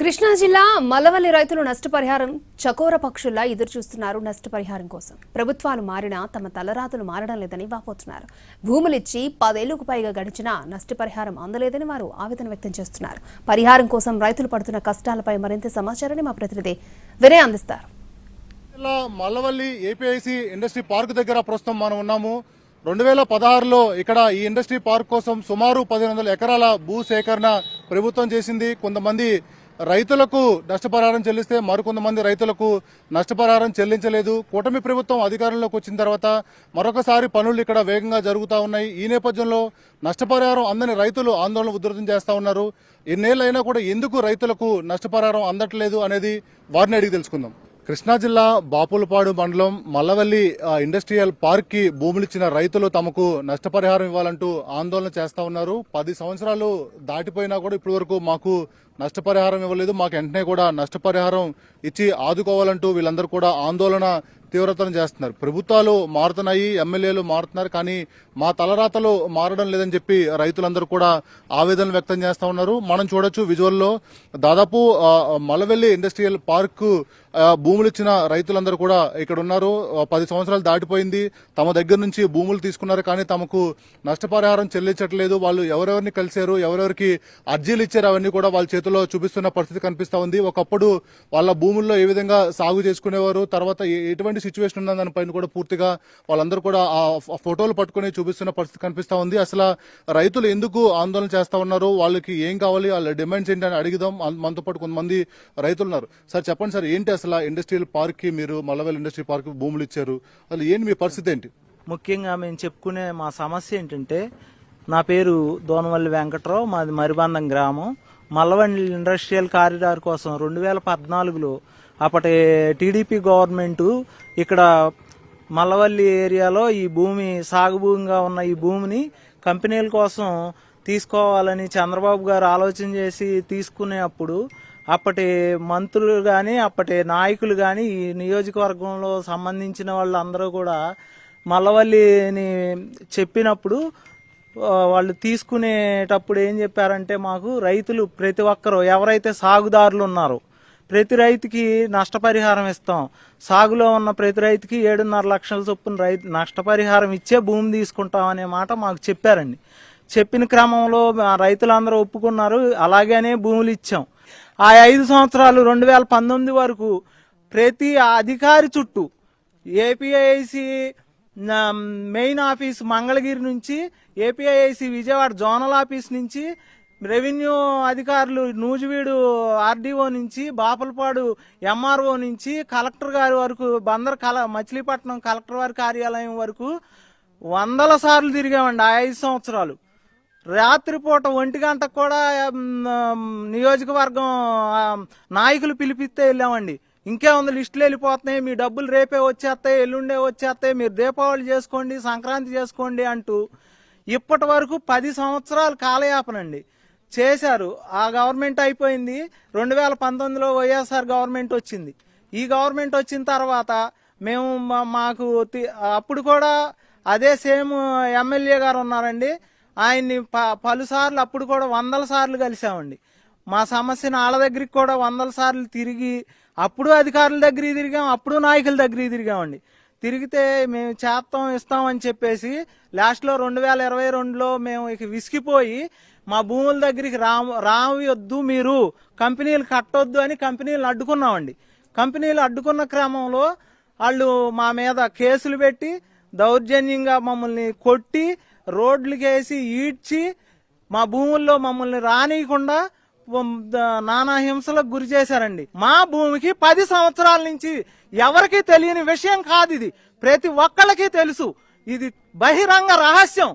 కృష్ణా జిల్లా మలవల్లి రైతులు నష్టపరిహారం చకోర పక్షుల్లా ఎదురు చూస్తున్నారు నష్టపరిహారం కోసం. ప్రభుత్వాలు మారినా తమ తలరాతలు మారడం లేదని వాపోతున్నారు. భూములిచ్చి పదేళ్ళకు పైగా గడిచినా నష్టపరిహారం అందలేదని వారు ఆవేదన వ్యక్తం చేస్తున్నారు. పరిహారం కోసం రైతులు పడుతున్న కష్టాలపై మరింత సమాచారాన్ని మా ప్రతినిధి వినయ్ అందిస్తారు. Malavalli Mallavalli APIC industry park దగ్గర ప్రస్తుతం మనం ఉన్నాము. రెండు వేల పదహారులో ఇక్కడ ఈ ఇండస్ట్రీ పార్క్ కోసం సుమారు పదిహేను వందల ఎకరాల భూ సేకరణ ప్రభుత్వం చేసింది. కొంతమంది రైతులకు నష్టపరిహారం చెల్లిస్తే మరికొంతమంది రైతులకు నష్టపరిహారం చెల్లించలేదు. కూటమి ప్రభుత్వం అధికారంలోకి వచ్చిన తర్వాత మరొకసారి పనులు ఇక్కడ వేగంగా జరుగుతూ ఉన్నాయి. ఈ నేపథ్యంలో నష్టపరిహారం అందని రైతులు ఆందోళన ఉధృతం చేస్తూ ఉన్నారు. ఎన్నేళ్ళైనా కూడా ఎందుకు రైతులకు నష్టపరిహారం అందట్లేదు అనేది వారిని అడిగి తెలుసుకుందాం. కృష్ణా జిల్లా బాపులపాడు మండలం మల్లవల్లి ఇండస్ట్రియల్ పార్క్కి భూములిచ్చిన రైతులు తమకు నష్టపరిహారం ఇవ్వాలంటూ ఆందోళన చేస్తా ఉన్నారు. పది సంవత్సరాలు దాటిపోయినా కూడా ఇప్పటి వరకు మాకు నష్టపరిహారం ఇవ్వలేదు. మాకు వెంటనే కూడా నష్టపరిహారం ఇచ్చి ఆదుకోవాలంటూ వీళ్ళందరూ కూడా ఆందోళన తీవ్రతరం చేస్తున్నారు. ప్రభుత్వాలు మారుతున్నాయి ఎమ్మెల్యేలు మారుతున్నారు కానీ మా తలరాతలు మారడం లేదని చెప్పి రైతులందరూ కూడా ఆవేదన వ్యక్తం చేస్తా ఉన్నారు. మనం చూడొచ్చు విజువల్లో దాదాపు మలవెల్లి ఇండస్ట్రియల్ పార్క్ భూములు ఇచ్చిన రైతులందరూ కూడా ఇక్కడ ఉన్నారు. పది సంవత్సరాలు దాటిపోయింది. తమ దగ్గర నుంచి భూములు తీసుకున్నారు కానీ తమకు నష్టపరిహారం చెల్లించట్లేదు. వాళ్ళు ఎవరెవరిని కలిశారు ఎవరెవరికి అర్జీలు ఇచ్చారు అవన్నీ కూడా వాళ్ళ చేతిలో చూపిస్తున్న పరిస్థితి కనిపిస్తా ఉంది. ఒకప్పుడు వాళ్ళ భూముల్లో ఏ విధంగా సాగు చేసుకునేవారు తర్వాత ఎటువంటి సిచ్యువేషన్ ఉన్న దానిపైన కూడా పూర్తిగా వాళ్ళందరూ కూడా ఆ ఫోటోలు పట్టుకుని చూపిస్తున్న పరిస్థితి కనిపిస్తా ఉంది. అసలు రైతులు ఎందుకు ఆందోళన చేస్తా ఉన్నారు వాళ్ళకి ఏం కావాలి వాళ్ళ డిమాండ్స్ ఏంటి అని అడిగిదాం. మనతో పాటు కొంతమంది రైతులు ఉన్నారు సార్ చెప్పండి సార్ ఏంటి అసలు ఇండస్ట్రియల్ పార్క్కి మీరు మల్లవెల్ ఇండస్ట్రీ పార్క్ భూములు ఇచ్చారు? అసలు ఏంటి మీ పరిస్థితి ఏంటి? ముఖ్యంగా మేము చెప్పుకునే మా సమస్య ఏంటంటే నా పేరు దోనవల్లి వెంకట్రావు మాది మరిబందం గ్రామం. మల్లవండి ఇండస్ట్రియల్ కారిడార్ కోసం రెండు వేల పద్నాలుగులో అప్పటి టీడీపీ గవర్నమెంటు ఇక్కడ మల్లవల్లి ఏరియాలో ఈ భూమి సాగు భూమిగా ఉన్న ఈ భూమిని కంపెనీల కోసం తీసుకోవాలని చంద్రబాబు గారు ఆలోచన చేసి తీసుకునే అప్పుడు అప్పటి మంత్రులు కానీ అప్పటి నాయకులు కానీ ఈ నియోజకవర్గంలో సంబంధించిన వాళ్ళందరూ కూడా మల్లవల్లిని చెప్పినప్పుడు వాళ్ళు తీసుకునేటప్పుడు ఏం చెప్పారంటే మాకు రైతులు ప్రతి ఒక్కరు ఎవరైతే సాగుదారులు ఉన్నారో ప్రతి రైతుకి నష్టపరిహారం ఇస్తాం. సాగులో ఉన్న ప్రతి రైతుకి ఏడున్నర లక్షల చొప్పున రైతు నష్టపరిహారం ఇచ్చే భూమి తీసుకుంటాం అనే మాట మాకు చెప్పారండి. చెప్పిన క్రమంలో రైతులందరూ ఒప్పుకున్నారు. అలాగనే భూములు ఇచ్చాం. ఆ ఐదు సంవత్సరాలు రెండు వేల పంతొమ్మిది వరకు ప్రతి అధికారి చుట్టూ ఏపీఐసి మెయిన్ ఆఫీస్ మంగళగిరి నుంచి ఏపీఐసి విజయవాడ జోనల్ ఆఫీస్ నుంచి రెవెన్యూ అధికారులు నూజివీడు ఆర్డీఓ నుంచి బాపలపాడు ఎంఆర్ఓ నుంచి కలెక్టర్ గారి వరకు బందర్ కల మచిలీపట్నం కలెక్టర్ వారి కార్యాలయం వరకు వందల సార్లు తిరిగామండి ఆ ఐదు సంవత్సరాలు. రాత్రిపూట ఒంటి గంటకు కూడా నియోజకవర్గం నాయకులు పిలిపిస్తే వెళ్ళామండి. ఇంకేముంది లిస్టులు వెళ్ళిపోతున్నాయి. మీ డబ్బులు రేపే వచ్చేస్తాయి ఎల్లుండే వచ్చేస్తాయి. మీరు దీపావళి చేసుకోండి సంక్రాంతి చేసుకోండి అంటూ ఇప్పటి వరకు పది సంవత్సరాలు కాలయాపనండి. చేశారు. ఆ గవర్నమెంట్ అయిపోయింది. రెండు వేల పంతొమ్మిదిలో వైఎస్ఆర్ గవర్నమెంట్ వచ్చింది. ఈ గవర్నమెంట్ వచ్చిన తర్వాత మేము మా- మాకు తి- అప్పుడు కూడా అదే సేమ్ ఎమ్మెల్యే గారు ఉన్నారండి. ఆయన్ని ప- పలుసార్లు అప్పుడు కూడా వందల సార్లు కలిసామండి మా సమస్యను వాళ్ళ దగ్గరికి కూడా వందల సార్లు తిరిగి అప్పుడు అధికారుల దగ్గరికి తిరిగాం అప్పుడు నాయకుల దగ్గరికి తిరిగామండి. తిరిగితే మేము చేస్తాం ఇస్తాం అని చెప్పేసి లాస్ట్లో రెండు వేల ఇరవై రెండులో మేము ఇక విసిగిపోయి మా భూముల దగ్గరికి రా రావద్దు మీరు. కంపెనీలు కట్టొద్దు అని కంపెనీలు అడ్డుకున్నామండి. కంపెనీలు అడ్డుకున్న క్రమంలో వాళ్ళు మా మీద కేసులు పెట్టి దౌర్జన్యంగా మమ్మల్ని కొట్టి రోడ్లకి ఈడ్చి మా భూముల్లో మమ్మల్ని రానియకుండా నానా హింసలకు గురి చేశారండి. మా భూమికి పది సంవత్సరాల నుంచి ఎవరికీ తెలియని విషయం కాదు ఇది. ప్రతి ఒక్కళ్ళకి తెలుసు. ఇది బహిరంగ రహస్యం.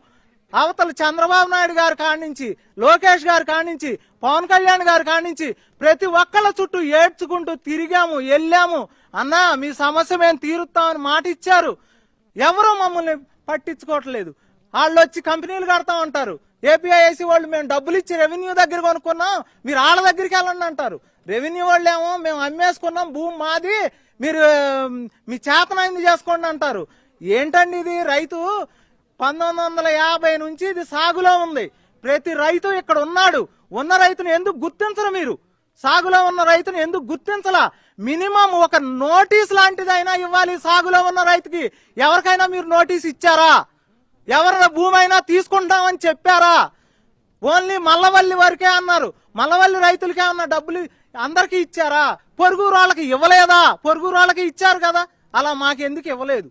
అవతల చంద్రబాబు నాయుడు గారి కాడి లోకేష్ గారు కానించి పవన్ కళ్యాణ్ గారు కానించి ప్రతి ఒక్కళ్ళ చుట్టూ ఏడ్చుకుంటూ తిరిగాము వెళ్ళాము. అన్నా మీ సమస్య మేము తీరుస్తామని మాట ఇచ్చారు. ఎవరు మమ్మల్ని పట్టించుకోవట్లేదు. వాళ్ళు వచ్చి కంపెనీలు కడతా ఉంటారు ఏపీఐసి వాళ్ళు మేము డబ్బులు ఇచ్చి రెవెన్యూ దగ్గర కొనుక్కున్నాం. మీరు వాళ్ళ దగ్గరికి వెళ్ళండి అంటారు. రెవెన్యూ వాళ్ళు ఏమో మేము అమ్మేసుకున్నాం భూమి మాది మీరు మీ చేతనైంది చేసుకోండి అంటారు. ఏంటండి ఇది? రైతు పంతొమ్మిది వందల యాభై నుంచి ఇది సాగులో ఉంది. ప్రతి రైతు ఇక్కడ ఉన్నాడు. ఉన్న రైతును ఎందుకు గుర్తించరు మీరు? సాగులో ఉన్న రైతును ఎందుకు గుర్తించలా? మినిమం ఒక నోటీస్ లాంటిదైనా ఇవ్వాలి సాగులో ఉన్న రైతుకి. ఎవరికైనా మీరు నోటీస్ ఇచ్చారా? ఎవరైనా భూమి అయినా తీసుకుంటామని చెప్పారా? ఓన్లీ మల్లవల్లి వరకే అన్నారు. మల్లవల్లి రైతులకే ఉన్న డబ్బులు అందరికీ ఇచ్చారా? పొరుగురాళ్ళకి ఇవ్వలేదా? పొరుగురాళ్ళకి ఇచ్చారు కదా. అలా మాకెందుకు ఇవ్వలేదు?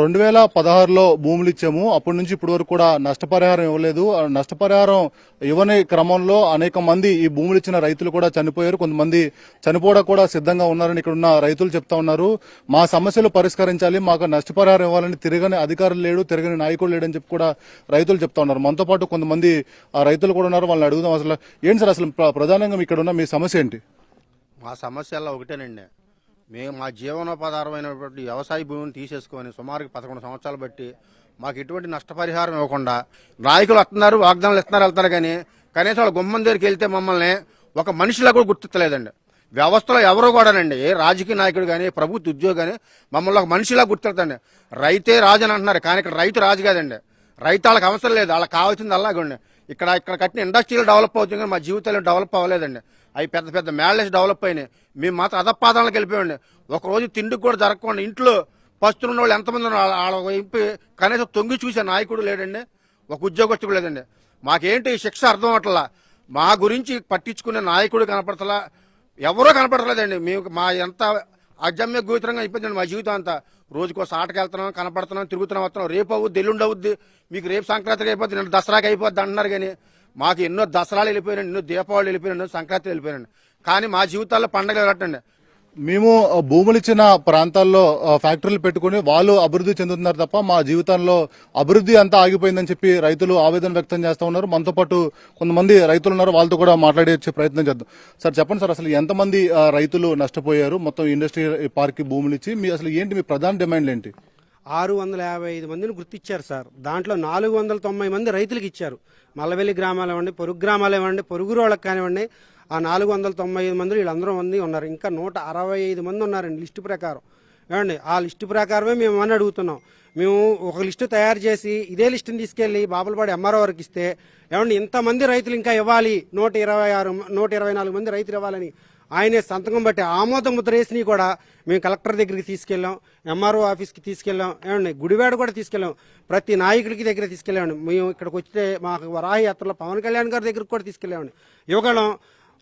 రెండు వేల పదహారులో భూములు ఇచ్చాము అప్పటి నుంచి ఇప్పటి వరకు కూడా నష్టపరిహారం ఇవ్వలేదు. నష్టపరిహారం ఇవ్వని క్రమంలో అనేక మంది ఈ భూములు ఇచ్చిన రైతులు కూడా చనిపోయారు. కొంతమంది చనిపోవడం కూడా సిద్ధంగా ఉన్నారని ఇక్కడ ఉన్న రైతులు చెప్తా ఉన్నారు. మా సమస్యలు పరిష్కరించాలి మాకు నష్టపరిహారం ఇవ్వాలని తిరగని అధికారులు లేడు తిరగని నాయకుడు లేడని చెప్పి కూడా రైతులు చెప్తా ఉన్నారు. మనతో పాటు కొంతమంది ఆ రైతులు కూడా ఉన్నారు. వాళ్ళని అడుగుదాం అసలు. ఏంటి సార్ అసలు ప్రధానంగా ఇక్కడ ఉన్న మీ సమస్య ఏంటి? మా సమస్యల్లో ఒకటేనండి. మేము మా జీవనోపాధారమైనటువంటి వ్యవసాయ భూమిని తీసేసుకొని సుమారుకి పదకొండు సంవత్సరాలు బట్టి మాకు ఎటువంటి నష్టపరిహారం ఇవ్వకుండా నాయకులు వస్తున్నారు వాగ్దానాలు ఇస్తున్నారు వెళ్తారు కానీ కనీసం వాళ్ళ గుమ్మం దగ్గరికి వెళ్తే మమ్మల్ని ఒక మనిషిలా కూడా గుర్తించలేదండి. వ్యవస్థలో ఎవరు కూడానండి ఏ రాజకీయ నాయకుడు కానీ ప్రభుత్వ ఉద్యోగి కానీ మమ్మల్ని ఒక మనిషిలా గుర్తించండి రైతే రాజు అని అంటున్నారు కానీ ఇక్కడ రైతు రాజు కాదండి. రైతు వాళ్ళకి అవసరం లేదు వాళ్ళకి కావాల్సింది అలాగండి. ఇక్కడ ఇక్కడ కట్టిన ఇండస్ట్రీలు డెవలప్ అవుతుంది కానీ మా జీవితాలు డెవలప్ అవ్వలేదండి. అవి పెద్ద పెద్ద మేళ్ళేసి డెవలప్ అయినాయి. మేము మాత్రం అధపాదాలకు వెళ్ళిపోయండి ఒక రోజు తిండికి కూడా జరగకుండా ఇంట్లో పస్తున్న వాళ్ళు ఎంతమంది వాళ్ళ వైపు కనీసం తొంగి చూసే నాయకుడు లేడండి. ఒక ఉద్యోగస్తుడు లేదండి మాకేంటి శిక్ష అర్థం అవట్లా మా గురించి పట్టించుకునే నాయకుడు కనపడతలా? ఎవరో కనపడలేదండి మేము మా ఎంత అజమ్య గోచరంగా అయిపోయిందండి మా జీవితం అంతా. రోజుకో సాటకి వెళ్తున్నాం కనపడుతున్నాం తిరుగుతున్నాం వస్తున్నాం. రేపు అవుద్ది ఎల్లుండి అవుద్ది. మీకు రేపు సంక్రాంతికి అయిపోద్ది నేను దసరాకి అయిపోద్ది అంటున్నారు కానీ మాకు ఎన్నో దసరాలు వెళ్ళిపోయినాయి ఎన్నో దీపావళి వెళ్ళిపోయినాడు సంక్రాంతి వెళ్ళిపోయినాడు కానీ మా జీవితాల్లో పండగలు కట్టండి మేము భూములు ఇచ్చిన ప్రాంతాల్లో ఫ్యాక్టరీలు పెట్టుకుని వాళ్ళు అభివృద్ధి చెందుతున్నారు తప్ప మా జీవితంలో అభివృద్ధి అంతా ఆగిపోయిందని చెప్పి రైతులు ఆవేదన వ్యక్తం చేస్తూ ఉన్నారు. మనతో పాటు కొంతమంది రైతులు ఉన్నారు. వాళ్ళతో కూడా మాట్లాడే ప్రయత్నం చేద్దాం. సార్ చెప్పండి సార్ అసలు ఎంతమంది రైతులు నష్టపోయారు? మొత్తం ఇండస్ట్రీ పార్క్ భూములు ఇచ్చి మీ అసలు ఏంటి మీ ప్రధాన డిమాండ్లు ఏంటి? ఆరు వందల యాభై ఐదు మందిని గుర్తిచ్చారు సార్. దాంట్లో నాలుగు వందల తొంభై మంది రైతులకు ఇచ్చారు. మల్లవెల్లి గ్రామాలు ఇవ్వండి పొరుగు గ్రామాలు ఇవ్వండి పొరుగు వాళ్ళకి కానివ్వండి ఆ నాలుగు వందల తొంభై ఐదు మంది వీళ్ళందరూ మంది ఉన్నారు. ఇంకా నూట అరవై ఐదు మంది ఉన్నారండి లిస్టు ప్రకారం. ఏమండి ఆ లిస్టు ప్రకారమే మేము అని అడుగుతున్నాం? మేము ఒక లిస్టు తయారు చేసి ఇదే లిస్టుని తీసుకెళ్ళి బాపులపాడి ఎంఆర్ఓ వరకు ఇస్తే ఏమండి ఇంతమంది రైతులు ఇంకా ఇవ్వాలి నూట ఇరవై ఆరు నూట ఇరవై నాలుగు మంది రైతులు ఇవ్వాలని ఆయనే సంతకం బట్టి ఆమోద ముద్ర వేసినవి కూడా మేము కలెక్టర్ దగ్గరికి తీసుకెళ్ళాం ఎంఆర్ఓ ఆఫీస్కి తీసుకెళ్ళాం ఏమండి గుడివాడ కూడా తీసుకెళ్ళాం ప్రతి నాయకుడికి దగ్గర తీసుకెళ్ళామండి. మేము ఇక్కడికి వచ్చితే మాకు వరాహి యాత్రలో పవన్ కళ్యాణ్ గారి దగ్గరకు కూడా తీసుకెళ్ళామండి. యువగళం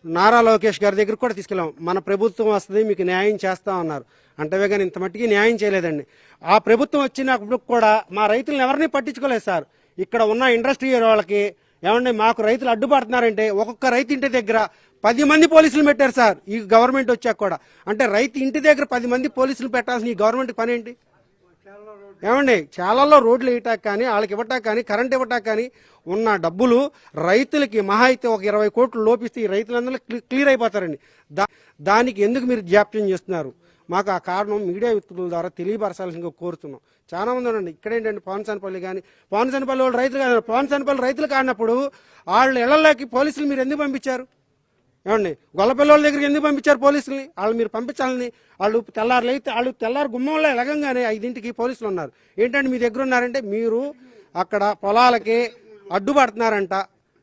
నారా లోకేష్ గారి దగ్గరకు కూడా తీసుకెళ్ళాం. మన ప్రభుత్వం వస్తుంది మీకు న్యాయం చేస్తాం అన్నారు. అంటవే కానీ ఇంత మట్టికి న్యాయం చేయలేదండి. ఆ ప్రభుత్వం వచ్చినప్పుడు కూడా మా రైతులను ఎవరిని పట్టించుకోలేదు సార్. ఇక్కడ ఉన్న ఇండస్ట్రీ వాళ్ళకి ఏమండి మాకు రైతులు అడ్డుపడుతున్నారంటే ఒక్కొక్క రైతు ఇంటి దగ్గర పది మంది పోలీసులు పెట్టారు సార్ ఈ గవర్నమెంట్ వచ్చాక కూడా. అంటే రైతు ఇంటి దగ్గర పది మంది పోలీసులు పెట్టాల్సిన ఈ గవర్నమెంట్ పని ఏంటి? ఏమండి చాలాలో రోడ్లు వేయటానికి కానీ వాళ్ళకి ఇవ్వటానికి కానీ కరెంట్ ఇవ్వటానికి కానీ ఉన్న డబ్బులు రైతులకి మహా అయితే ఒక ఇరవై కోట్లు లోపిస్తే ఈ రైతులందరూ క్లియర్ అయిపోతారండి. దా దానికి ఎందుకు మీరు జాప్యం చేస్తున్నారు? మాకు ఆ కారణం మీడియా వ్యక్తుల ద్వారా తెలియపరచాల్సిందిగా కోరుతున్నాం. చాలా మంది ఉండండి ఇక్కడేంటండి పవన్సనపల్లి కానీ పవన్సనపల్లి వాళ్ళు రైతులు కాదు పవన్సనపల్లి రైతులు కానప్పుడు వాళ్ళు ఇళ్ళలోకి పోలీసులు మీరు ఎందుకు పంపించారు? ఏమండి? గొల్లపిల్ల దగ్గరికి ఎందుకు పంపించారు పోలీసుల్ని? వాళ్ళు మీరు పంపించాలని వాళ్ళు తెల్లారు అయితే వాళ్ళు తెల్లారు గుమ్మంలో ఎలగంగానే ఐదింటికి పోలీసులు ఉన్నారు. ఏంటంటే మీ దగ్గర ఉన్నారంటే మీరు అక్కడ పొలాలకి అడ్డుపడుతున్నారంట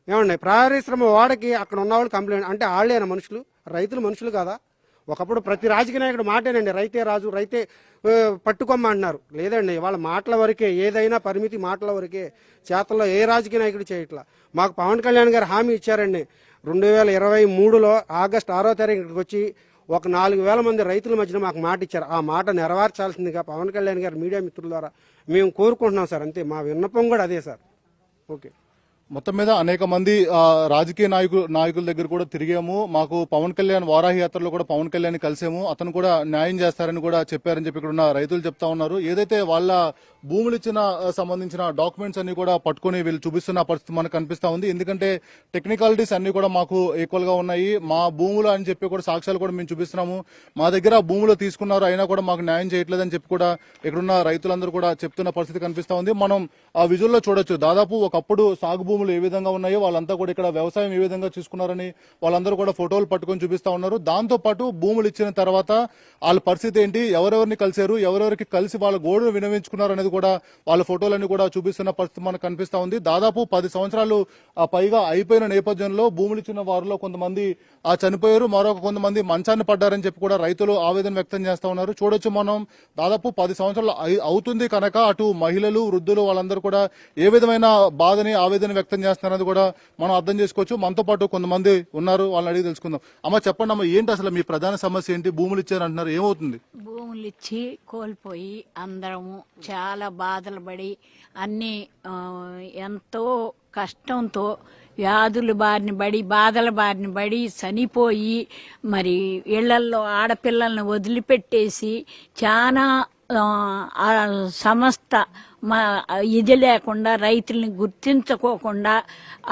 ఏమండి? ప్రారిశ్రమ వాడకి అక్కడ ఉన్న వాళ్ళు కంప్లైంట్ అంటే వాళ్ళేనా మనుషులు? రైతులు మనుషులు కాదా? ఒకప్పుడు ప్రతి రాజకీయ నాయకుడు మాటేనండి రైతే రాజు రైతే ఆ, పట్టుకొమ్మ అంటున్నారు. లేదండి వాళ్ళ మాటల వరకే ఏదైనా పరిమితి మాటల వరకే చేతల్లో ఏ రాజకీయ నాయకుడు చేయట్లా. మాకు పవన్ కళ్యాణ్ గారు హామీ ఇచ్చారండి రెండు వేల ఇరవై మూడులో ఆగస్టు ఆరో తారీఖుకి వచ్చి ఒక నాలుగు వేల మంది రైతుల మధ్యన మాకు మాట ఇచ్చారు. ఆ మాట నెరవేర్చాల్సిందిగా పవన్ కళ్యాణ్ గారు మీడియా మిత్రుల ద్వారా మేము కోరుకుంటున్నాం సార్. అంతే మా విన్నపం కూడా అదే సార్. ఓకే. మొత్తం మీద అనేక మంది రాజకీయ నాయకులు నాయకుల దగ్గర కూడా తిరిగాము. మాకు పవన్ కళ్యాణ్ వారాహి యాత్రలో కూడా పవన్ కళ్యాణ్ కలిసాము. అతను కూడా న్యాయం చేస్తారని కూడా చెప్పారని చెప్పి ఇక్కడ ఉన్న రైతులు చెప్తా ఉన్నారు. ఏదైతే వాళ్ళ భూములు ఇచ్చిన సంబంధించిన డాక్యుమెంట్స్ అన్ని కూడా పట్టుకొని వీళ్ళు చూపిస్తున్న పరిస్థితి మనకు కనిపిస్తా ఉంది. ఎందుకంటే టెక్నికాలిటీస్ అన్ని కూడా మాకు ఈక్వల్గా ఉన్నాయి. మా భూములు అని చెప్పి కూడా సాక్ష్యాలు కూడా మేము చూపిస్తున్నాము. మా దగ్గర భూములు తీసుకున్నారు అయినా కూడా మాకు న్యాయం చేయట్లేదని చెప్పి కూడా ఇక్కడున్న రైతులందరూ కూడా చెప్తున్న పరిస్థితి కనిపిస్తా ఉంది. మనం ఆ విజువల్లో చూడొచ్చు. దాదాపు ఒకప్పుడు సాగు భూములు ఏ విధంగా ఉన్నాయో వాళ్ళంతా కూడా ఇక్కడ వ్యవసాయం ఏ విధంగా చూసుకున్నారని వాళ్ళందరూ కూడా ఫోటోలు పట్టుకొని చూపిస్తా ఉన్నారు. దాంతో పాటు భూములు ఇచ్చిన తర్వాత వాళ్ళ పరిస్థితి ఏంటి? ఎవరెవరిని కలిశారు? ఎవరెవరికి కలిసి వాళ్ళ గోడును వినవించుకున్నారు అనేది కూడా వాళ్ళ ఫోటోలన్నీ కూడా చూపిస్తున్న పరిస్థితి మనకు కనిపిస్తా ఉంది. దాదాపు పది సంవత్సరాలు పైగా అయిపోయిన నేపథ్యంలో భూములు ఇచ్చిన వారిలో కొంతమంది ఆ చనిపోయారు. మరొక కొంతమంది మంచాన్ని పడ్డారని చెప్పి కూడా రైతులు ఆవేదన వ్యక్తం చేస్తా ఉన్నారు. చూడొచ్చు మనం దాదాపు పది సంవత్సరాలు అవుతుంది కనుక అటు మహిళలు వృద్ధులు వాళ్ళందరూ కూడా ఏ విధమైన బాధని ఆవేదన వ్యక్తం చేస్తున్నారనేది కూడా మనం అర్థం చేసుకోవచ్చు. మనతో పాటు కొంతమంది ఉన్నారు వాళ్ళని అడిగి తెలుసుకుందాం. అమ్మ చెప్పండి అమ్మ ఏంటి అసలు మీ ప్రధాన సమస్య ఏంటి? భూములు ఇచ్చారంటున్నారు ఏమవుతుంది? భూములు ఇచ్చి కోల్పోయి అందరము చాలా బాధలు పడి అన్ని ఎంతో కష్టంతో వ్యాధుల బారిన పడి బాధల బారిన పడి చనిపోయి మరి ఇళ్ళల్లో ఆడపిల్లల్ని వదిలిపెట్టేసి చాలా సంస్థ మా ఇది లేకుండా రైతుల్ని గుర్తించుకోకుండా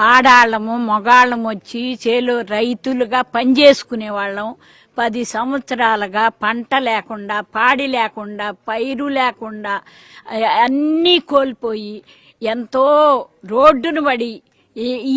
ఆడాళ్ళము మగాళ్ళము వచ్చి చేలో రైతులుగా పనిచేసుకునే వాళ్ళం పది సంవత్సరాలుగా పంట లేకుండా పాడి లేకుండా పైరు లేకుండా అన్నీ కోల్పోయి ఎంతో రోడ్డును పడి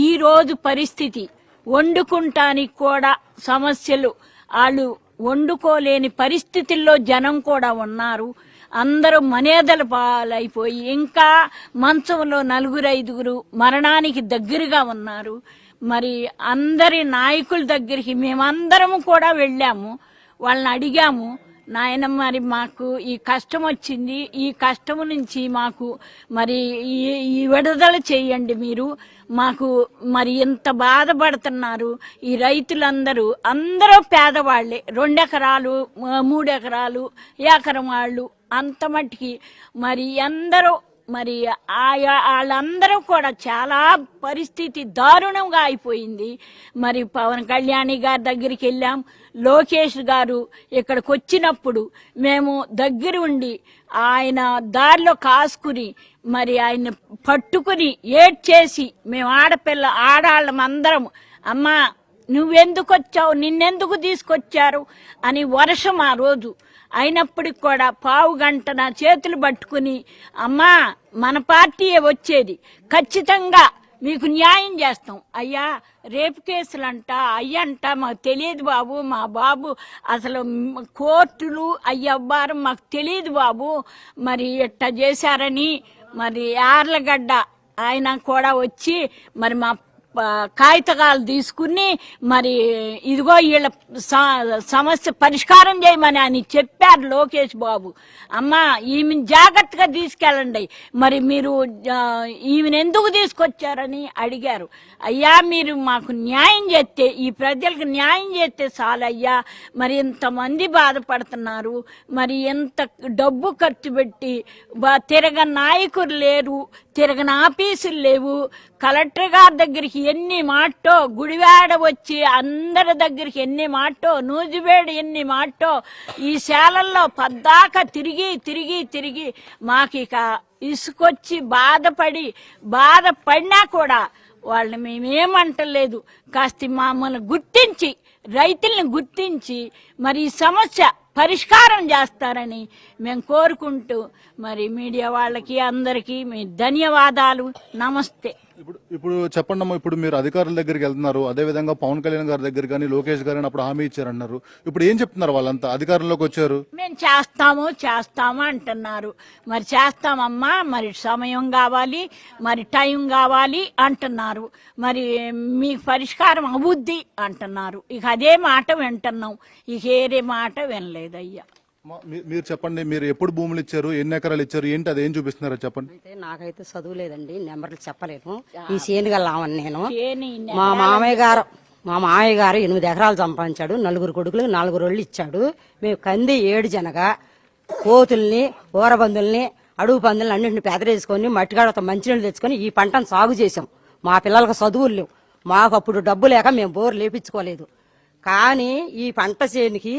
ఈ రోజు పరిస్థితి. వండుకుంటానికి కూడా సమస్యలు. వాళ్ళు వండుకోలేని పరిస్థితుల్లో జనం కూడా ఉన్నారు. అందరూ మనేదల పాలైపోయి ఇంకా మంచంలో నలుగురు ఐదుగురు మరణానికి దగ్గరగా ఉన్నారు. మరి అందరి నాయకుల దగ్గరికి మేమందరము కూడా వెళ్ళాము. వాళ్ళని అడిగాము. నాయన మరి మాకు ఈ కష్టం వచ్చింది. ఈ కష్టం నుంచి మాకు మరి ఈ- విడుదల చేయండి మీరు. మాకు మరి ఇంత బాధపడుతున్నారు. ఈ రైతులందరూ అందరూ పేదవాళ్ళే. రెండెకరాలు మూడెకరాలు ఎకరం వాళ్ళు. అంత మట్టికి మరి అందరూ మరి ఆయా వాళ్ళందరూ కూడా చాలా పరిస్థితి దారుణంగా అయిపోయింది. మరి పవన్ కళ్యాణి గారి దగ్గరికి వెళ్ళాం. లోకేష్ గారు ఇక్కడికి వచ్చినప్పుడు మేము దగ్గర ఉండి ఆయన దారిలో కాసుకుని మరి ఆయన పట్టుకుని ఏడ్చేసి మేము ఆడపిల్ల ఆడాళ్ళం అందరం అమ్మా నువ్వెందుకు వచ్చావు? నిన్నెందుకు తీసుకొచ్చారు? అని వర్షం ఆ రోజు. అయినప్పటికి కూడా పావు గంట నా చేతులు పట్టుకుని అమ్మా మన పార్టీయే వచ్చేది? ఖచ్చితంగా మీకు న్యాయం చేస్తాం. అయ్యా రేపు కేసులంట అయ్యంట మాకు తెలియదు బాబు మా బాబు అసలు కోర్టులు అయ్యవ్వారు మాకు తెలియదు బాబు మరి ఇట్ట చేశారని మరి యార్లగడ్డ ఆయన కూడా వచ్చి మరి మా కాగితకాలు తీసుకుని మరి ఇదిగో వీళ్ళ స- సమస్య పరిష్కారం చేయమని అని చెప్పారు లోకేష్ బాబు. అమ్మా ఈమెను జాగ్రత్తగా తీసుకెళ్ళండి. మరి మీరు ఈమెను ఎందుకు తీసుకొచ్చారని అడిగారు. అయ్యా మీరు మాకు న్యాయం చేస్తే ఈ ప్రజలకు న్యాయం చేస్తే చాలయ్యా. మరి ఇంతమంది బాధపడుతున్నారు. మరి ఎంత డబ్బు ఖర్చు పెట్టి తిరగ నాయకులు లేరు తిరగని ఆఫీసులు లేవు. కలెక్టర్ గారి దగ్గరికి ఎన్ని మాటో గుడివాడ వచ్చి అందరి దగ్గరికి ఎన్ని మాటో నూజివేడు ఎన్ని మాటో ఈ శాలల్లో పద్దాక తిరిగి తిరిగి తిరిగి మాకు ఇక ఇసుకొచ్చి బాధపడి బాధపడినా కూడా వాళ్ళని మేమేమంటలేదు. కాస్త మమ్మల్ని గుర్తించి రైతుల్ని గుర్తించి మరి ఈ సమస్య పరిష్కారం చేస్తారని మేము కోరుకుంటూ మరి మీడియా వాళ్ళకి అందరికీ మీ ధన్యవాదాలు. నమస్తే. ఇప్పుడు ఇప్పుడు చెప్పండి ఇప్పుడు మీరు అధికారుల దగ్గరికి వెళ్తున్నారు. అదే విధంగా పవన్ కళ్యాణ్ గారి దగ్గర కానీ లోకేష్ గారు అప్పుడు హామీ ఇచ్చారన్నారు. ఇప్పుడు ఏం చెప్తున్నారు వాళ్ళంతా? అధికారంలోకి వచ్చారు? మేము చేస్తాము చేస్తాము అంటున్నారు. మరి చేస్తామమ్మా మరి సమయం కావాలి మరి టైం కావాలి అంటున్నారు. మరి మీకు పరిష్కారం అవుద్ది అంటున్నారు. ఇక అదే మాట వింటున్నాం. ఇక ఏరే మాట వినలేదయ్యా మీ- మీరు చెప్పండి మీరు ఎప్పుడు భూములు ఇచ్చారు ఎన్ని ఎకరాలు ఇచ్చారు ఏంటి అదేం చూపిస్తున్నారో చెప్పండి. అయితే నాకైతే చదువు లేదండి నెంబర్లు చెప్పలేను. ఈ సేనుగల్లామని నేను. మా మామయ్య గారు మా మామయ్య గారు ఎనిమిది ఎకరాలు సంపాదించాడు నలుగురు కొడుకులకు నాలుగు రోజులు ఇచ్చాడు. మేము కంది ఏడు జనగా కోతుల్ని ఊరబందుల్ని అడుగు పందుల్ని అన్నింటిని పెదరేసుకొని మట్టిగాడతో మంచినీళ్ళు తెచ్చుకొని ఈ పంటను సాగు చేసాం మా పిల్లలకు చదువులు లేవు. మాకు అప్పుడు డబ్బు లేక మేము బోరు లేపించుకోలేదు. కానీ ఈ పంట చేనికి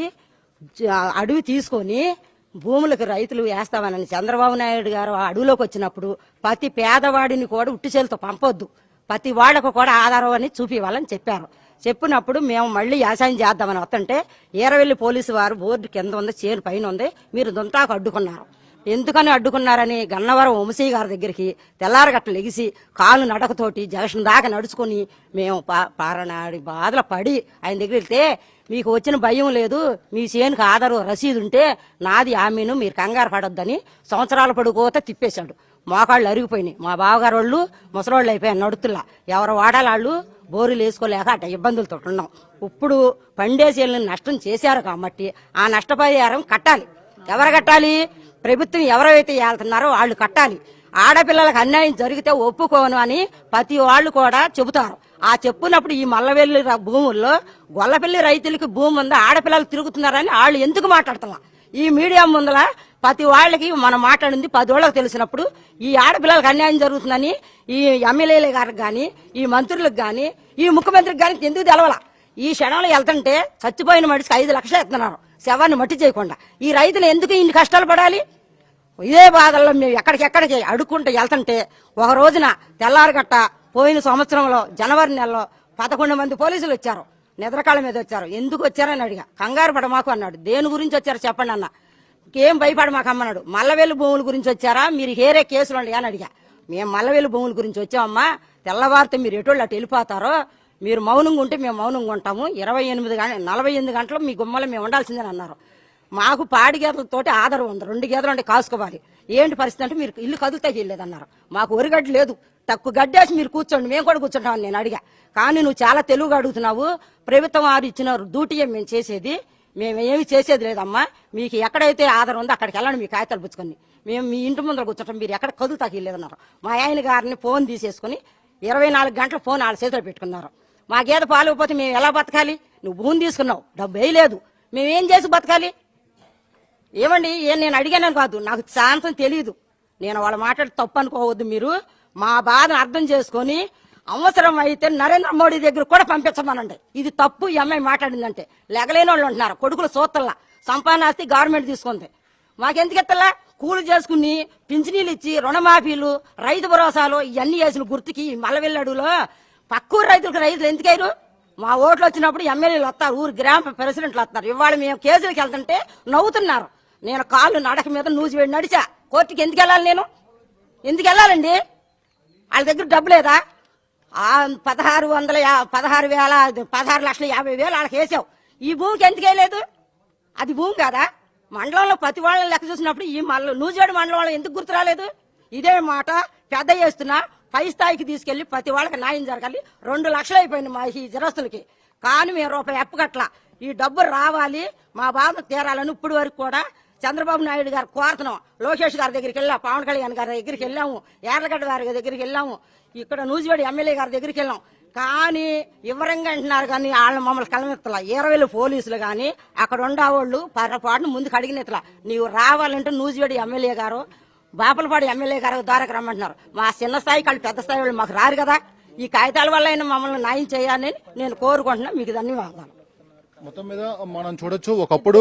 అడవి తీసుకొని భూములకు రైతులు వేస్తామనని చంద్రబాబు నాయుడు గారు అడవిలోకి వచ్చినప్పుడు ప్రతి పేదవాడిని కూడా ఉట్టిచేలతో పంపొద్దు. ప్రతి వాళ్ళకు కూడా ఆధారం అని చూపివ్వాలని చెప్పారు. చెప్పినప్పుడు మేము మళ్ళీ వ్యవసాయం చేద్దామని వస్తుంటే ఈరవెల్లి పోలీసు వారు బోర్డు కింద ఉంది చేను పైన ఉంది మీరు దొంతాకు అడ్డుకున్నారు. ఎందుకని అడ్డుకున్నారని గన్నవరం వంశీ గారి దగ్గరికి తెల్లారగట్ల లెగిసి కాలు నడకతోటి జంక్షన్ దాకా నడుచుకొని మేము పా- పారనాడి బాధలు పడి ఆయన దగ్గర వెళ్తే మీకు వచ్చిన భయం లేదు. మీ చేనుకు ఆధారు రసీదు ఉంటే నాది ఆమెను మీరు కంగారు పడొద్దని సంవత్సరాలు పడుకోత తిప్పేశాడు. మోకాళ్ళు అరిగిపోయినాయి. మా బావగారు వాళ్ళు ముసలోళ్ళు అయిపోయారు. నడుతుల్లా. ఎవరు వాడాలాళ్ళు? బోరులు వేసుకోలేక అట్ట ఇబ్బందులతో ఉన్నాం. ఇప్పుడు పండేసేళ్ళని నష్టం చేశారు కాబట్టి ఆ నష్టపరిహారం కట్టాలి. ఎవరు కట్టాలి? ప్రభుత్వం ఎవరైతే వెళ్తున్నారో వాళ్ళు కట్టాలి. ఆడపిల్లలకు అన్యాయం జరిగితే ఒప్పుకోను అని ప్రతి వాళ్ళు కూడా చెబుతారు. ఆ చెప్పునప్పుడు ఈ మల్లవెల్లి భూముల్లో గొల్లపల్లి రైతులకి భూమి ఉందా ఆడపిల్లలు తిరుగుతున్నారని వాళ్ళు ఎందుకు మాట్లాడుతున్నా? ఈ మీడియా ముందల ప్రతి వాళ్ళకి మనం మాట్లాడింది పది వాళ్ళకి తెలిసినప్పుడు ఈ ఆడపిల్లలకు అన్యాయం జరుగుతుందని ఈ ఎమ్మెల్యేల గారికి కానీ ఈ మంత్రులకు కానీ ఈ ముఖ్యమంత్రికి కానీ ఎందుకు తెలవాల? ఈ క్షణంలో వెళ్తుంటే చచ్చిపోయిన మనిషికి ఐదు లక్షలు ఎత్తున్నారు శవాన్ని మట్టి చేయకుండా. ఈ రైతులు ఎందుకు ఇన్ని కష్టాలు పడాలి? ఇదే బాధల్లో మేము ఎక్కడికెక్కడికి అడుక్కుంటూ వెళ్తుంటే ఒక రోజున తెల్లారగట్ట పోయిన సంవత్సరంలో జనవరి నెలలో పదకొండు మంది పోలీసులు వచ్చారు. నిద్రకాళ్ళ మీద వచ్చారు. ఎందుకు వచ్చారని అడిగా. కంగారు పడమాకు అన్నాడు. దేని గురించి వచ్చారు చెప్పండి అన్న. ఏం భయపడమాకు అమ్మన్నాడు. మల్లవేలు భూముల గురించి వచ్చారా? మీరు హేరే కేసులు అని అడిగా. మేము మల్లవేలు భూముల గురించి వచ్చామమ్మా. తెల్లవారితో మీరు ఎటోళ్ళు అటు వెళ్ళిపోతారో మీరు మౌనంగా ఉంటే మేము మౌనంగా ఉంటాము. ఇరవై ఎనిమిది గంట నలభై ఎనిమిది గంటలు మీ గుమ్మలో మేము ఉండాల్సిందని అన్నారు. మాకు పాడి గేదలతోటి ఆధారం ఉంది. రెండు గేదెలు అంటే కాసుకోవాలి. ఏంటి పరిస్థితి అంటే మీరు ఇల్లు కదులుతా చేయలేదన్నారు. మాకు ఒరిగడ్డ లేదు. తక్కువ గడ్డేసి మీరు కూర్చోండి. మేము కూడా కూర్చుంటామని నేను అడిగా. కానీ నువ్వు చాలా తెలుగుగా అడుగుతున్నావు. ప్రభుత్వం వారు ఇచ్చిన డ్యూటీయే మేము చేసేది? మేము ఏమి చేసేది లేదమ్మా. మీకు ఎక్కడైతే ఆధారం ఉందో అక్కడికి వెళ్ళండి మీ కాగితాలు పుచ్చుకొని. మేము మీ ఇంటి ముందర కూర్చుంటాం. మీరు ఎక్కడ కదులుతాకి లేదన్నారు మా ఆయన గారిని ఫోన్ తీసేసుకుని ఇరవై నాలుగు గంటల ఫోన్ వాళ్ళ చేతిలో పెట్టుకున్నారు. మా గేదె పాలు పోతే మేము ఎలా బతకాలి? నువ్వు భూమి తీసుకున్నావు. డబ్బు వేయలేదు. మేమేం చేసి బతకాలి? ఏమండి? ఏం నేను అడిగానని కాదు. నాకు శాంతం తెలియదు నేను వాళ్ళ మాట్లాడి తప్పు అనుకోవద్దు మీరు. మా బాధను అర్థం చేసుకొని అవసరం అయితే నరేంద్ర మోడీ దగ్గర కూడా పంపించమనండి. ఇది తప్పు ఈ అమ్మాయి మాట్లాడిందంటే. లెగలేని వాళ్ళు ఉంటున్నారు. కొడుకులు సోత్తల్లా. సంపాదనాస్తి గవర్నమెంట్ తీసుకుంది. మాకెందుకు ఎత్తలా కూలి చేసుకుని పింఛనీలు ఇచ్చి రుణమాఫీలు రైతు భరోసాలు ఇవన్నీ వేసిన గుర్తుకి మలవెల్లడులో పక్కూరు రైతులకు రైతులు ఎందుకయ్యారు మా ఓట్లు వచ్చినప్పుడు ఎమ్మెల్యేలు వస్తారు. ఊరు గ్రామ ప్రెసిడెంట్లు వస్తారు. ఇవాళ మేము కేసులకు వెళ్తుంటే నవ్వుతున్నారు. నేను కాళ్ళు నడక మీద నూసి నడిచా. కోర్టుకి ఎందుకు వెళ్ళాలి నేను? ఎందుకు వెళ్ళాలండి? వాళ్ళ దగ్గర డబ్బు లేదా? పదహారు వందల యా- పదహారు వేల పదహారు లక్షల యాభై వేలు వాళ్ళకి వేసావు. ఈ భూమికి ఎందుకు వేయలేదు? అది భూమి కాదా? మండలంలో ప్రతి వాళ్ళని లెక్క చూసినప్పుడు ఈ మల్ల నూజివేడు మండలం వాళ్ళు ఎందుకు గుర్తు రాలేదు? ఇదే మాట పెద్ద చేస్తున్నా. పై స్థాయికి తీసుకెళ్ళి ప్రతి వాళ్ళకి న్యాయం జరగాలి. రెండు లక్షలు అయిపోయింది మా ఈ జరస్తులకి. కానీ మేము రూపాయి అప్పుకట్ల ఈ డబ్బు రావాలి. మా బాధ తీరాలని ఇప్పుడు వరకు కూడా చంద్రబాబు నాయుడు గారు కోరుతున్నాం లోకేష్ గారి దగ్గరికి వెళ్ళాం పవన్ కళ్యాణ్ గారి దగ్గరికి వెళ్ళాము ఎర్రగడ్డ గారి దగ్గరికి వెళ్ళాము ఇక్కడ నూజివేడి ఎమ్మెల్యే గారి దగ్గరికి వెళ్ళాం. కానీ వివరంగా అంటున్నారు కానీ వాళ్ళు మమ్మల్ని కలమెత్తలా ఇరవై పోలీసులు కానీ అక్కడ ఉండేవాళ్ళు పొరపాటును ముందుకు అడిగినెత్తలా. నీవు రావాలంటే నూజివేడి ఎమ్మెల్యే గారు బాపలపాడు ఎమ్మెల్యే గారు ద్వారకు రమ్మంటున్నారు. మా చిన్న స్థాయి వాళ్ళు పెద్ద స్థాయి వాళ్ళు మాకు రారు కదా. ఈ కాగితాల వల్ల మమ్మల్ని న్యాయం చేయాలని నేను కోరుకుంటున్నా. మీకు ధన్యవాదాలు. మొత్తం మీద మనం చూడొచ్చు ఒకప్పుడు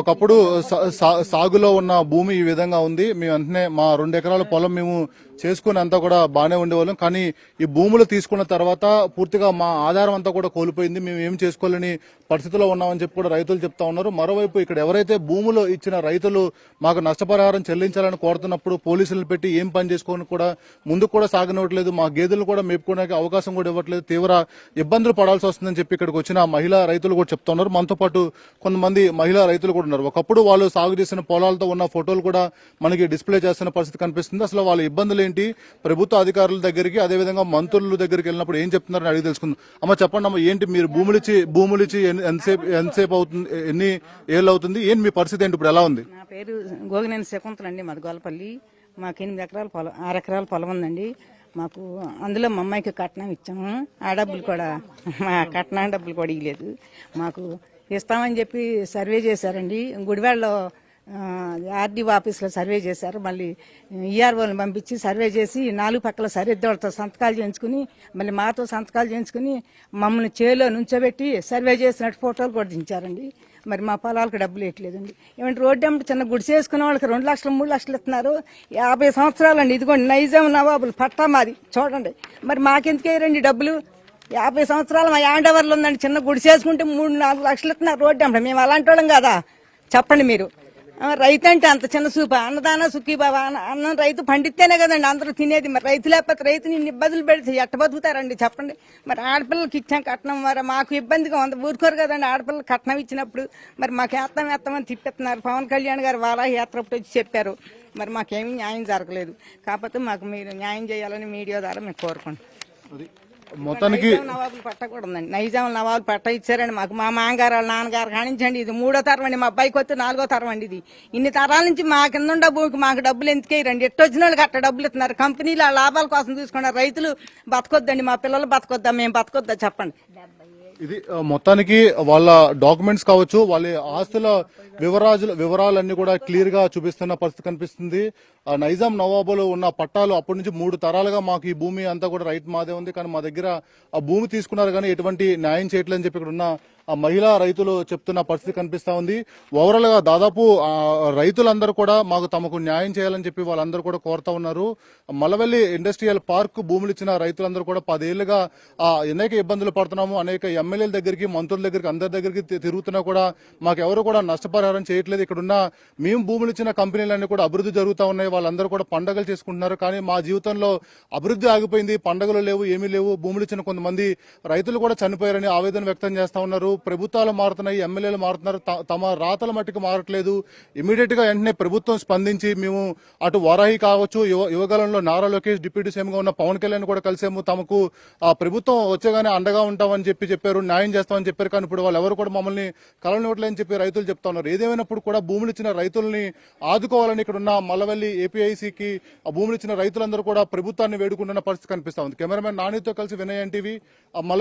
ఒకప్పుడు సా- సా- సాగులో ఉన్న భూమి ఈ విధంగా ఉంది. మేము వెంటనే మా రెండు ఎకరాల పొలం మేము చేసుకుని అంతా కూడా బాగానే ఉండేవాళ్ళం. కానీ ఈ భూములు తీసుకున్న తర్వాత పూర్తిగా మా ఆధారం అంతా కూడా కోల్పోయింది. మేము ఏం చేసుకోలేని పరిస్థితిలో ఉన్నామని చెప్పి కూడా రైతులు చెప్తా ఉన్నారు. మరోవైపు ఇక్కడ ఎవరైతే భూములు ఇచ్చిన రైతులు మాకు నష్టపరిహారం చెల్లించాలని కోరుతున్నప్పుడు పోలీసులు పెట్టి ఏం పని చేసుకోని కూడా ముందుకు కూడా సాగనివ్వట్లేదు. మా గేదెలు కూడా మేపుకోవడానికి అవకాశం కూడా ఇవ్వట్లేదు. తీవ్ర ఇబ్బందులు పడాల్సి వస్తుందని చెప్పి ఇక్కడికి వచ్చిన మహిళా రైతులు కూడా చెప్తా ఉన్నారు మనతో పాటు కొంతమంది మహిళా రైతులు కూడా ఉన్నారు. ఒకప్పుడు వాళ్ళు సాగు చేసిన పొలాలతో ఉన్న ఫోటోలు కూడా మనకి డిస్ప్లే చేస్తున్న పరిస్థితి కనిపిస్తుంది. అసలు వాళ్ళ ఇబ్బందులు ఏంటి? ప్రభుత్వ అధికారుల దగ్గరికి అదేవిధంగా మంత్రుల దగ్గరికి వెళ్ళినప్పుడు ఏం చెప్తున్నారని అడిగి తెలుసుకుందాం. అమ్మ చెప్పండి అమ్మ ఏంటి మీరు భూములు ఇచ్చి భూములు ఇచ్చి ఎన్ని- ఎంతసేపు ఎంతసేపు అవుతుంది ఎన్ని ఏళ్ళు అవుతుంది? ఏంటి మీ పరిస్థితి ఏంటి ఇప్పుడు? ఎలా ఉంది? నా పేరు గోగినేని శకుంతలండి. మాది గోలపల్లి. మాకు ఎనిమిది ఎకరాల పొలం ఆరు ఎకరాల పొలం ఉందండి. మాకు అందులో మా అమ్మాయికి కట్నం ఇచ్చాము. ఆ డబ్బులు కూడా మా కట్నం డబ్బులు కూడా ఇవ్వలేదు మాకు ఇస్తామని చెప్పి సర్వే చేశారండి. గుడివాడలో ఆర్డీఓ ఆఫీస్లో సర్వే చేశారు. మళ్ళీ ఈఆర్ఓని పంపించి సర్వే చేసి నాలుగు పక్కల సరిద్దోళ్ళతో సంతకాలు చేయించుకుని మళ్ళీ మాతో సంతకాలు చేయించుకుని మమ్మల్ని చేలో నుంచోబెట్టి సర్వే చేసినట్టు ఫోటోలు కూడా దించారండి. మరి మా పొలాలకు డబ్బులు ఇవ్వట్లేదండి ఏమంటే రోడ్డు అమ్మటి చిన్న గుడిసె చేసుకున్న వాళ్ళకి రెండు లక్షలు మూడు లక్షలు ఇస్తున్నారు. యాభై సంవత్సరాలండి. ఇదిగోండి నైజాం నవాబులు పట్టా మాది. చూడండి. మరి మాకెందుకే వేయరండి డబ్బులు? యాభై సంవత్సరాలు మా యాండవర్లు ఉందండి. చిన్న గుడి చేసుకుంటే మూడు నాలుగు లక్షలు ఇస్తున్నారు రోడ్డు అంటే మేము అలాంటి వాళ్ళం కదా? చెప్పండి మీరు. రైతు అంటే అంత చిన్న చూప అన్నదాన సుఖీ బాబా. అన్నం రైతు పండితేనే కదండి అందరూ తినేది. మరి రైతు లేకపోతే రైతు నిన్ను ఇబ్బందులు పెడితే ఎట్ట బతుకుతారండి చెప్పండి. మరి ఆడపిల్లలకి ఇచ్చాం కట్నం మరి మాకు ఇబ్బందిగా ఉంది. ఊరుకోరు కదండి ఆడపిల్లలకి కట్నం ఇచ్చినప్పుడు. మరి మాకు వేస్తాం వేస్తామని తిప్పిస్తున్నారు. పవన్ కళ్యాణ్ గారు వాళ్ళ యాత్ర వచ్చి చెప్పారు. మరి మాకేమీ న్యాయం జరగలేదు. కాకపోతే మాకు మీరు న్యాయం చేయాలని మీడియా ద్వారా మేము కోరుకుంటాం మొత్తానికి నవాబులు పట్ట కూడా ఉందండి నైజాం నవాబులు పట్ట ఇచ్చారండి మాకు. మా మామగారు వాళ్ళ నాన్నగారు కానించండి ఇది మూడో తరం అండి. మా అబ్బాయికి వస్తే నాలుగో తరం అండి ఇది. ఇన్ని తరాల నుంచి మా కింద డబ్బుకి మాకు డబ్బులు ఎందుకే రండి ఎట్టు వచ్చిన వాళ్ళకి అట్ట డబ్బులు ఇస్తున్నారు? కంపెనీలు ఆ లాభాల కోసం తీసుకున్నారు రైతులు బతకొద్దండి. మా పిల్లలు బతకొద్దా? మేము బతకొద్దా? చెప్పండి. ఇది మొత్తానికి వాళ్ళ డాక్యుమెంట్స్ కావచ్చు వాళ్ళ ఆస్తుల వివరాజుల వివరాలన్నీ కూడా క్లియర్గా చూపిస్తున్న పరిస్థితి కనిపిస్తుంది. ఆ నైజాం నవాబులో ఉన్న పట్టాలు అప్పటి నుంచి మూడు తరాలుగా మాకు ఈ భూమి అంతా కూడా రైట్ మాదే ఉంది. కానీ మా దగ్గర ఆ భూమి తీసుకున్నారు కానీ ఎటువంటి న్యాయం చేయట్లేదని చెప్పి ఇక్కడ ఉన్న మహిళా రైతులు చెప్తున్న పరిస్థితి కనిపిస్తా ఉంది. ఓవరాల్గా దాదాపు రైతులందరూ కూడా మాకు తమకు న్యాయం చేయాలని చెప్పి వాళ్ళందరూ కూడా కోరుతా ఉన్నారు. మలవెల్లి ఇండస్ట్రియల్ పార్క్ భూములు ఇచ్చిన రైతులందరూ కూడా పదేళ్ళుగా ఆ అనేక ఇబ్బందులు పడుతున్నాము. అనేక ఎమ్మెల్యేల దగ్గరికి మంత్రుల దగ్గరికి అందరి దగ్గరికి తిరుగుతున్నా కూడా మాకు ఎవరు కూడా నష్టపరిహారం చేయట్లేదు. ఇక్కడున్న మేము భూములు ఇచ్చిన కంపెనీలన్నీ కూడా అభివృద్ధి జరుగుతూ ఉన్నాయి. వాళ్ళందరూ కూడా పండగలు చేసుకుంటున్నారు. కానీ మా జీవితంలో అభివృద్ధి ఆగిపోయింది. పండగలు లేవు ఏమీ లేవు. భూములు ఇచ్చిన కొంతమంది రైతులు కూడా చనిపోయారని ఆవేదన వ్యక్తం చేస్తా ఉన్నారు. ప్రభుత్వాలు మారుతున్నాయి ఎమ్మెల్యేలు మారుతున్నారు త- తమ రాతల మట్టుకు మారట్లేదు. ఇమీడియట్గా వెంటనే ప్రభుత్వం స్పందించి మేము అటు వరాహి కావచ్చు యువ యువగలంలో నారా లోకేష్ డిప్యూటీ సీఎంగా ఉన్న పవన్ కళ్యాణ్ కూడా కలిసాము. తమకు ఆ ప్రభుత్వం వచ్చేగానే అండగా ఉంటామని చెప్పి చెప్పారు న్యాయం చేస్తామని చెప్పారు. కానీ ఇప్పుడు వాళ్ళు ఎవరు కూడా మమ్మల్ని కలనివ్వట్లేదని చెప్పి రైతులు చెప్తా ఉన్నారు. ఏదేమైనప్పుడు కూడా భూములు ఇచ్చిన రైతుల్ని ఆదుకోవాలని ఇక్కడ ఉన్న మల్లవల్లి ఏపీఐసికి ఆ భూములు ఇచ్చిన రైతులందరూ కూడా ప్రభుత్వాన్ని వేడుకుంటున్న పరిస్థితి కనిపిస్తా ఉంది. కెమెరామెన్ నానితో కలిసి వినయ్ ఎన్టీవీ మల్ల